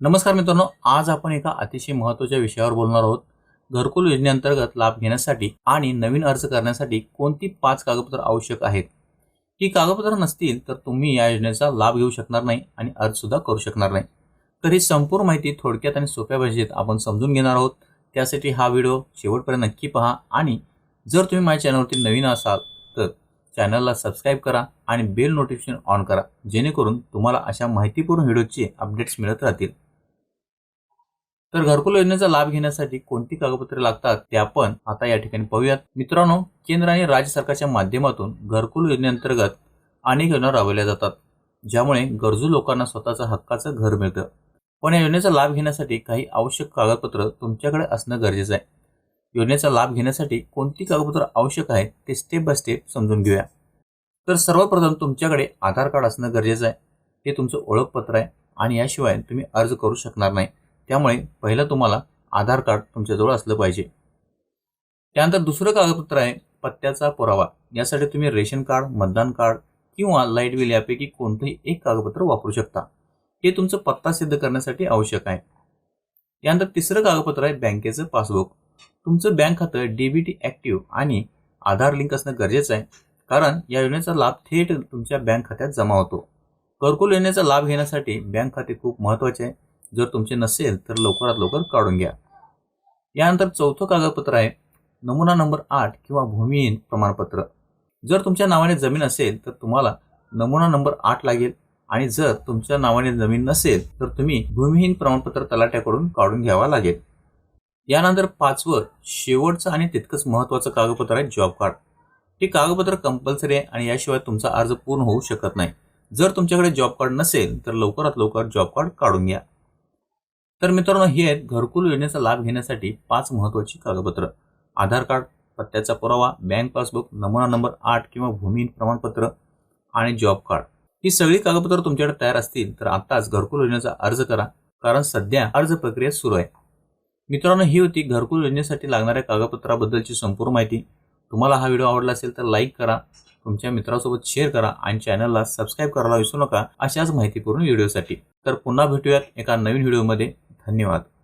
नमस्कार मित्रांनो आज आपण एका अतिशय महत्त्वाच्या विषयावर बोलणार आहोत. घरकुल योजनेअंतर्गत लाभ घेण्यासाठी आणि नवीन अर्ज करण्यासाठी कोणती पाच कागदपत्र आवश्यक आहेत? ही कागदपत्र नसतील तर तुम्ही या योजनेचा लाभ घेऊ शकणार नाही आणि अर्ज सुद्धा करू शकणार नाही. तर ही संपूर्ण माहिती थोडक्यात आणि सोप्या भाषेत आपण समजून घेणार आहोत. त्यासाठी हा व्हिडिओ शेवटपर्यंत नक्की पहा आणि जर तुम्ही माझ्या चॅनलवरती नवीन असाल तर चॅनलला सबस्क्राईब करा आणि बेल नोटिफिकेशन ऑन करा जेणेकरून तुम्हाला अशा माहितीपूर्ण व्हिडिओचे अपडेट्स मिळत राहतील. तर घरकुल योजनेचा लाभ घेण्यासाठी कोणती कागदपत्रे लागतात ते आपण आता या ठिकाणी पाहूयात. मित्रांनो केंद्र आणि राज्य सरकारच्या माध्यमातून घरकुल योजनेअंतर्गत अनेक योजना राबवल्या जातात ज्यामुळे गरजू लोकांना स्वतःचं हक्काचं घर मिळतं. पण या योजनेचा लाभ घेण्यासाठी काही आवश्यक कागदपत्र तुमच्याकडे असणं गरजेचं आहे. योजनेचा लाभ घेण्यासाठी कोणती कागदपत्र आवश्यक आहेत ते स्टेप बाय स्टेप समजून घेऊया. तर सर्वप्रथम तुमच्याकडे आधार कार्ड असणं गरजेचं आहे. हे तुमचं ओळखपत्र आहे आणि याशिवाय तुम्ही अर्ज करू शकणार नाही. त्यामुळे पहिलं तुम्हाला आधार कार्ड तुमच्याजवळ असलं पाहिजे. त्यानंतर दुसरं कागदपत्र आहे पत्त्याचा पुरावा. यासाठी तुम्ही रेशन कार्ड मतदान कार्ड किंवा लाइट बिल यापैकी कोणतंही एक कागदपत्र वापरू शकता. हे तुमचं पत्ता सिद्ध करण्यासाठी आवश्यक आहे. त्यानंतर तिसरं कागदपत्र आहे बँकेचं पासबुक. तुमचं बँक खातं डीबीटी ॲक्टिव्ह आणि आधार लिंक असणं गरजेचं आहे कारण या योजनेचा लाभ थेट तुमच्या बँक खात्यात जमा होतो. घरकुल योजनेचा लाभ घेण्यासाठी बँक खाते खूप महत्त्वाचे आहे. जर तुमचे नसेल तर लवकरात लवकर काढून घ्या. यानंतर चौथं कागदपत्र आहे नमुना नंबर आठ किंवा भूमिहीन प्रमाणपत्र. जर तुमच्या नावाने जमीन असेल तर तुम्हाला नमुना नंबर आठ लागेल आणि जर तुमच्या नावाने जमीन नसेल तर तुम्ही भूमिहीन प्रमाणपत्र तलाट्याकडून काढून घ्यावा लागेल. यानंतर पाचवं शेवटचं आणि तितकंच महत्त्वाचं कागदपत्र आहे जॉब कार्ड. हे कागदपत्र कंपल्सरी आहे आणि याशिवाय तुमचा अर्ज पूर्ण होऊ शकत नाही. जर तुमच्याकडे जॉब कार्ड नसेल तर लवकरात लवकर जॉब कार्ड काढून घ्या. तर मित्रांनो हे आहेत घरकुल योजनेचा लाभ घेण्यासाठी पाच महत्त्वाची कागदपत्र. आधार कार्ड पत्त्याचा पुरावा बँक पासबुक नमुना नंबर आठ किंवा भूमी प्रमाणपत्र आणि जॉब कार्ड. ही सगळी कागदपत्र तुमच्याकडे तयार असतील तर आत्ताच घरकुल योजनेचा अर्ज करा कारण सध्या अर्ज प्रक्रिया सुरू आहे. मित्रांनो ही होती घरकुल योजनेसाठी लागणाऱ्या कागदपत्राबद्दलची संपूर्ण माहिती. तुम्हाला हा व्हिडिओ आवडला असेल तर लाईक करा तुमच्या मित्रासोबत शेअर करा आणि चॅनलला सबस्क्राईब करायला विसरू नका अशाच माहितीपूर्ण व्हिडिओसाठी. तर पुन्हा भेटूयात एका नवीन व्हिडिओमध्ये. धन्यवाद.